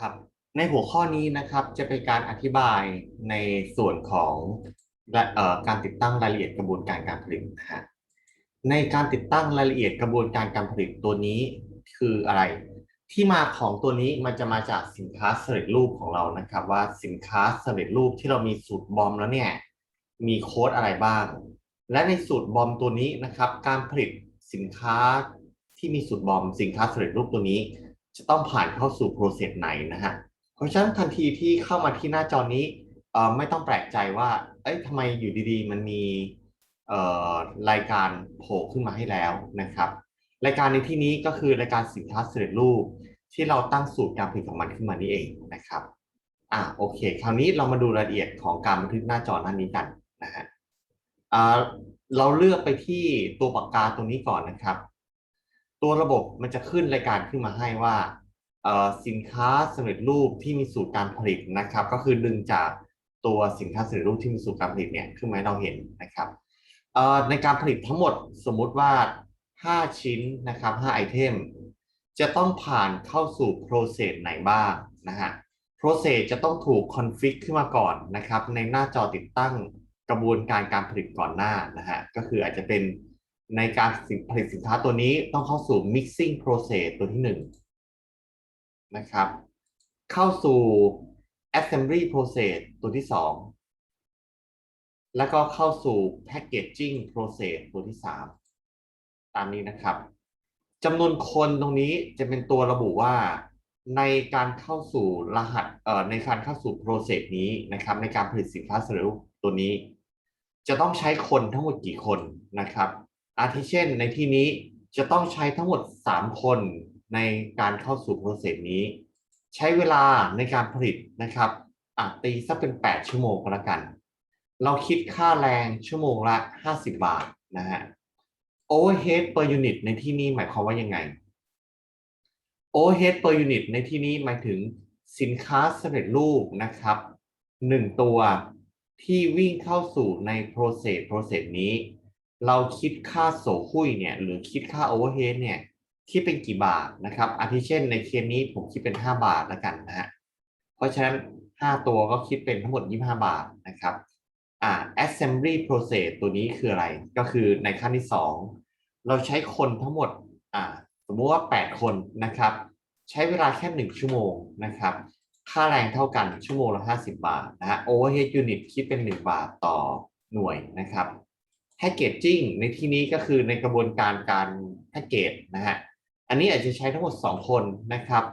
ครับในหัวข้อนี้นะครับจะเป็นการอธิบายในส่วนของออการติดตั้งรายละเอียดกระบวนการการผลิตนะฮะในการติดตั้งรายละเอียดกระบวนการการผลิตตัวนี้คืออะไร ที่มาของตัวนี้มันจะมาจากสินค้าสำเร็จรูปของเรานะครับ ว่าสินค้าสำเร็จรูปที่เรามีสูตรบอมแล้วเนี่ยมีโค้ดอะไรบ้าง และในสูตรบอมตัวนี้นะครับ การผลิตสินค้าที่มีสูตรบอมสินค้าสำเร็จรูปตัวนี้ จะต้องผ่านเข้าสู่โปรเซสไหนนะฮะ เพราะฉะนั้นทันทีที่เข้ามาที่หน้าจอนี้ไม่ต้องแปลกใจว่า เอ้ยทำไมอยู่ดีๆ มันมีรายการโผล่ขึ้นมาให้แล้วนะครับ รายการในที่นี้ก็คือรายการสินค้าสร็จรูป ที่เราตั้งสูตรการผลิตของมันขึ้นมานี่เองนะครับอะโอเค คราวนี้เรามาดูรายละเอียดของการบันทึกหน้าจอหน้านี้กันนะฮะอ่าเราเลือกไปที่ตัวปากกาตรงนี้ก่อนนะครับ ตัวระบบมันจะขึ้นรายการขึ้นมาให้ว่าสินค้าสำเร็จรูปที่มีสูตรการผลิตนะครับ ก็คือดึงจากตัวสินค้าสำเร็จรูปที่มีสูตรการผลิตเนี่ยขึ้นมาให้เราเห็นนะครับในการผลิตทั้งหมดสมมุติว่า 5 ชิ้นนะครับ5ไอเทมจะต้องผ่านเข้าสู่ process ไหนบ้างนะฮะ process จะต้องถูก config ขึ้นมาก่อนนะครับ ในหน้าจอติดตั้งกระบวนการการผลิตก่อนหน้านะฮะก็คืออาจจะเป็น ในการผลิตสินค้าตัวนี้ต้องเข้าสู่ mixing process ตัวที่หนึ่งนะครับ เข้าสู่ assembly process ตัวที่สองแล้วก็เข้าสู่ packaging process ตัวที่สามตามนี้นะครับจำนวนคนตรงนี้จะเป็นตัวระบุว่าในการเข้าสู่รหัสเอ่อในการเข้าสู่ process นี้นะครับ ในการผลิตสินค้าสร็จรูปตัวนี้ จะต้องใช้คนทั้งหมดกี่คนนะครับ อาทิเช่น ในที่นี้จะต้องใช้ทั้งหมด 3 คนในการเข้าสู่ process นี้ ใช้เวลาในการผลิตนะครับอะตีสักเป็น 8 ชั่วโมงก็แล้วกัน เราคิดค่าแรงชั่วโมงละ 50 บาทนะฮะ overhead per unit ในที่นี้หมายความว่ายังไง overhead per unit ในที่นี้หมายถึงสินค้าสำเร็จรูปนะครับหนึ่งตัวที่วิ่งเข้าสู่ใน process process นี้ เราคิดค่าโสคุยเนี่ยหรือคิดค่า overhead เนี่ยคิดเป็นกี่บาทนะครับอาทิเช่นในเคสนี้ผมคิดเป็น 5 บาทแล้วกันนะฮะเพราะฉะนั้น 5 ตัวก็คิดเป็นทั้งหมด 25 บาทนะครับอ่า assembly process ตัวนี้คืออะไรก็คือในขั้นที่ 2 เราใช้คนทั้งหมดอ่าสมมุติว่า 8 คนนะครับ ใช้เวลาแค่ 1 ชั่วโมงนะครับ ค่าแรงเท่ากันชั่วโมงละ 50 บาทนะฮะ overhead unit คิดเป็น 1 บาทต่อหน่วยนะครับ packaging ในที่นี้ก็คือในกระบวนการการแพ็กเกจนะฮะอันนี้อาจจะใช้ทั้งหมด 2 คนนะครับ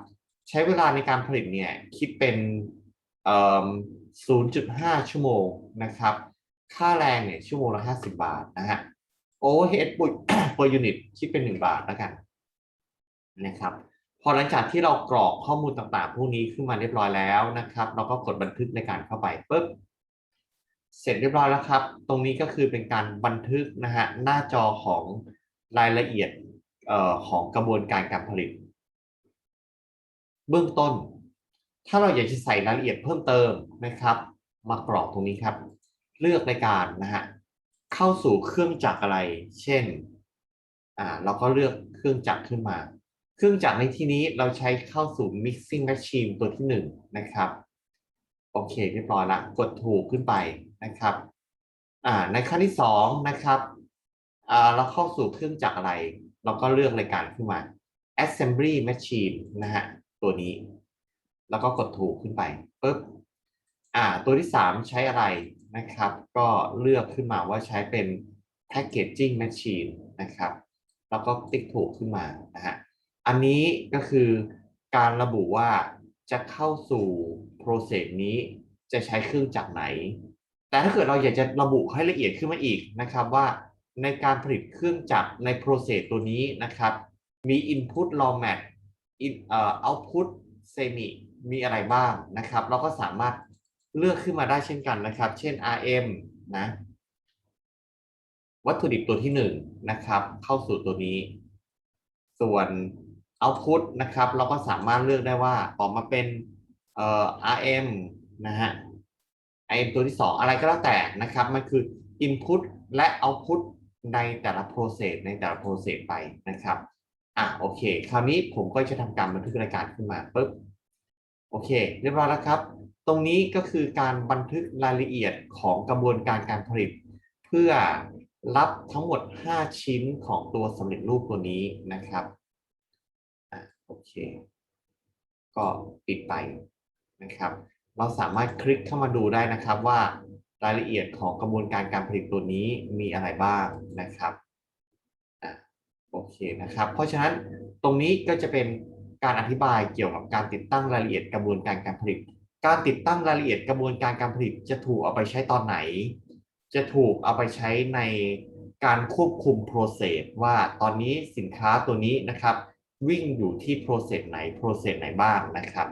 ใช้เวลาในการผลิตเนี่ยคิดเป็น 0.5 ชั่วโมงนะครับ ค่าแรงเนี่ยชั่วโมงละ 50 บาทนะฮะ overhead per unit คิดเป็น 1 บาทแล้วกันนะครับพอหลังจากที่เรากรอกข้อมูลต่างๆ พวกนี้ขึ้นมาเรียบร้อยแล้วนะครับ เราก็กดบันทึกในการเข้าไปปุ๊บ เสร็จเรียบร้อยแล้วครับ ตรงนี้ก็คือเป็นการบันทึกนะฮะหน้าจอของรายละเอียดออของกระบวนการการผลิต เบื้องต้น ถ้าเราอยากจะใส่รายละเอียดเพิ่มเติมนะครับ มากรอกตรงนี้ครับ เลือกรายการนะฮะเข้าสู่เครื่องจักรอะไร เช่นอ่าเราก็เลือกเครื่องจักรขึ้นมา เครื่องจักรในที่นี้เราใช้เข้าสู่ mixing machine ตัวที่หนึ่งนะครับ โอเคเรียบร้อยละกดถูกขึ้นไป นะครับอ่าในขั้นที่สองนะครับอ่าเราเข้าสู่เครื่องจักรอะไร เราก็เลือกรายการขึ้นมา assembly machine นะฮะตัวนี้ แล้วก็กดถูกขึ้นไปปุ๊บอ่าตัวที่สามใช้อะไรนะครับ ก็เลือกขึ้นมาว่าใช้เป็น packaging machine นะครับ แล้วก็ติ๊กถูกขึ้นมานะฮะอันนี้ก็คือการระบุว่าจะเข้าสู่ process นี้จะใช้เครื่องจักรไหน แต่ถ้าเกิดเราอยากจะระบุให้ละเอียดขึ้นมาอีกนะครับว่าในการผลิตเครื่องจักรใน process ตัวนี้นะครับ มี input raw mat เอ่อ output semi มีอะไรบ้างนะครับ เราก็สามารถเลือกขึ้นมาได้เช่นกันนะครับ เช่น RM นะวัตถุดิบตัวที่หนึ่งนะครับ เข้าสู่ตัวนี้ ส่วน output นะครับ เราก็สามารถเลือกได้ว่าออกมาเป็นเอ่อ RM นะฮะ RM ตัวที่สองอะไรก็แล้วแต่นะครับ มันคือ input และ output ในแต่ละ process ในแต่ละ process ไปนะครับอะโอเค คราวนี้ผมก็จะทำการบันทึกรายการขึ้นมาปุ๊บโอเค เรียบร้อยแล้วครับ ตรงนี้ก็คือการบันทึกรายละเอียดของกระบวนการการผลิต เพื่อรับทั้งหมด 5 ชิ้นของตัวสำเร็จรูปตัวนี้นะครับอะโอเค ก็ปิดไปนะครับ เราสามารถคลิกเข้ามาดูได้นะครับว่ารายละเอียดของกระบวนการการผลิตตัวนี้มีอะไรบ้างนะครับโอเคนะครับ เพราะฉะนั้นตรงนี้ก็จะเป็นการอธิบายเกี่ยวกับการติดตั้งรายละเอียดกระบวนการการผลิต การติดตั้งรายละเอียดกระบวนการการผลิตจะถูกเอาไปใช้ตอนไหน จะถูกเอาไปใช้ในการควบคุม process ว่าตอนนี้สินค้าตัวนี้นะครับ วิ่งอยู่ที่ process ไหน process ไหนบ้างนะครับ